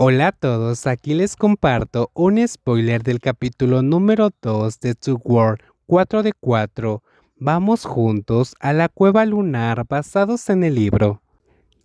Hola a todos, aquí les comparto un spoiler del capítulo número 2 de Two World 4 de 4. Vamos juntos a la cueva lunar basados en el libro.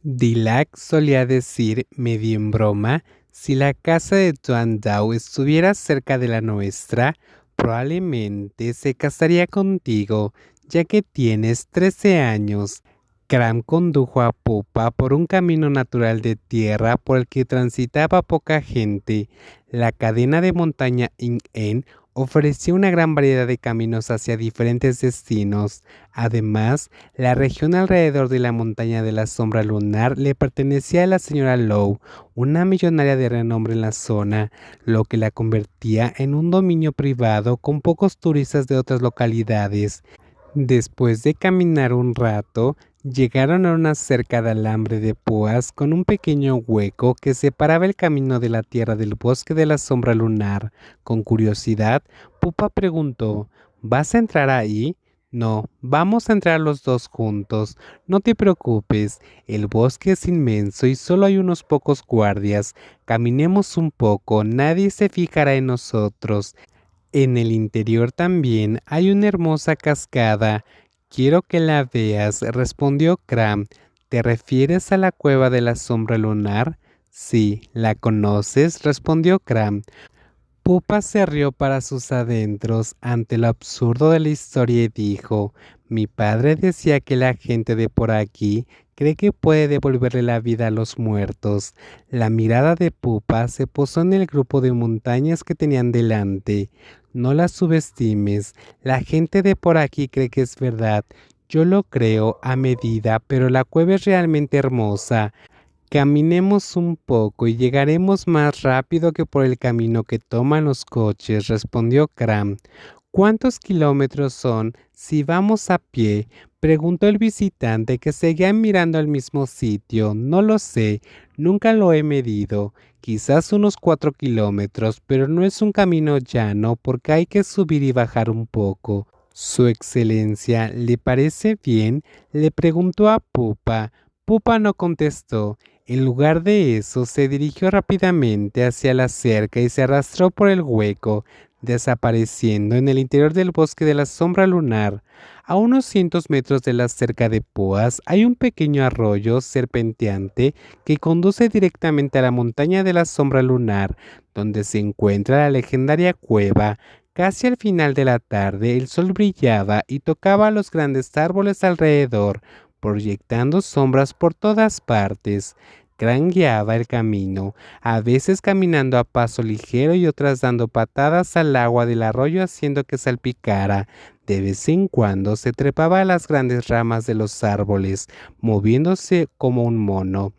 Dilac solía decir, medio en broma, si la casa de Tuan Dao estuviera cerca de la nuestra, probablemente se casaría contigo, ya que tienes 13 años. Cram condujo a Pupa por un camino natural de tierra por el que transitaba poca gente. La cadena de montaña In-En ofrecía una gran variedad de caminos hacia diferentes destinos. Además, la región alrededor de la montaña de la sombra lunar le pertenecía a la señora Lowe, una millonaria de renombre en la zona, lo que la convertía en un dominio privado con pocos turistas de otras localidades. Después de caminar un rato, Llegaron a una cerca de alambre de púas con un pequeño hueco que separaba el camino de la tierra del bosque de la sombra lunar. Con curiosidad, Pupa preguntó, ¿Vas a entrar ahí? No, vamos a entrar los dos juntos. No te preocupes, el bosque es inmenso y solo hay unos pocos guardias. Caminemos un poco, nadie se fijará en nosotros. En el interior también hay una hermosa cascada. Quiero que la veas, respondió Cram. ¿Te refieres a la cueva de la sombra lunar? Sí, ¿la conoces? respondió Cram. Pupa se rió para sus adentros ante lo absurdo de la historia y dijo, mi padre decía que la gente de por aquí cree que puede devolverle la vida a los muertos. La mirada de Pupa se posó en el grupo de montañas que tenían delante. No la subestimes. La gente de por aquí cree que es verdad. Yo lo creo a medida, pero la cueva es realmente hermosa. Caminemos un poco y llegaremos más rápido que por el camino que toman los coches, respondió Cram. ¿Cuántos kilómetros son si vamos a pie? Preguntó el visitante que seguía mirando al mismo sitio. No lo sé, nunca lo he medido. Quizás unos cuatro kilómetros, pero no es un camino llano porque hay que subir y bajar un poco. Su excelencia, ¿le parece bien? Le preguntó a Pupa. Pupa no contestó. En lugar de eso, se dirigió rápidamente hacia la cerca y se arrastró por el hueco desapareciendo en el interior del bosque de la sombra lunar. A unos cientos metros de la cerca de Poas hay un pequeño arroyo serpenteante que conduce directamente a la montaña de la sombra lunar, donde se encuentra la legendaria cueva. Casi al final de la tarde el sol brillaba y tocaba los grandes árboles alrededor, proyectando sombras por todas partes. Gran guiaba el camino, a veces caminando a paso ligero y otras dando patadas al agua del arroyo haciendo que salpicara. De vez en cuando se trepaba a las grandes ramas de los árboles, moviéndose como un mono.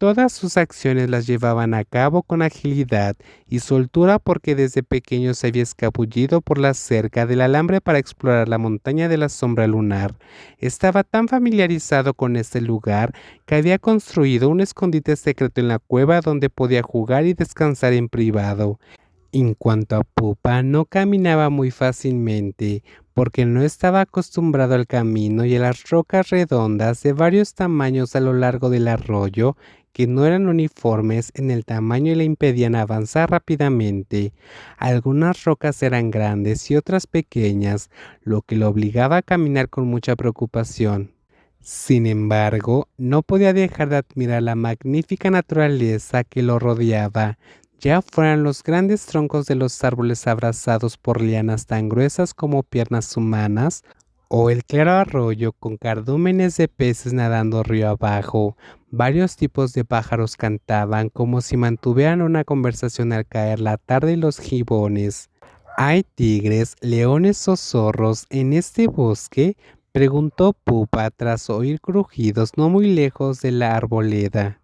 Todas sus acciones las llevaban a cabo con agilidad y soltura porque desde pequeño se había escabullido por la cerca del alambre para explorar la montaña de la sombra lunar. Estaba tan familiarizado con este lugar que había construido un escondite secreto en la cueva donde podía jugar y descansar en privado. En cuanto a Pupa, no caminaba muy fácilmente, porque no estaba acostumbrado al camino y a las rocas redondas de varios tamaños a lo largo del arroyo que no eran uniformes en el tamaño y le impedían avanzar rápidamente. Algunas rocas eran grandes y otras pequeñas, lo que lo obligaba a caminar con mucha preocupación. Sin embargo, no podía dejar de admirar la magnífica naturaleza que lo rodeaba, ya fueran los grandes troncos de los árboles abrazados por lianas tan gruesas como piernas humanas, o el claro arroyo con cardúmenes de peces nadando río abajo. Varios tipos de pájaros cantaban como si mantuvieran una conversación al caer la tarde y los gibones. ¿Hay tigres, leones o zorros en este bosque? preguntó Pupa tras oír crujidos no muy lejos de la arboleda.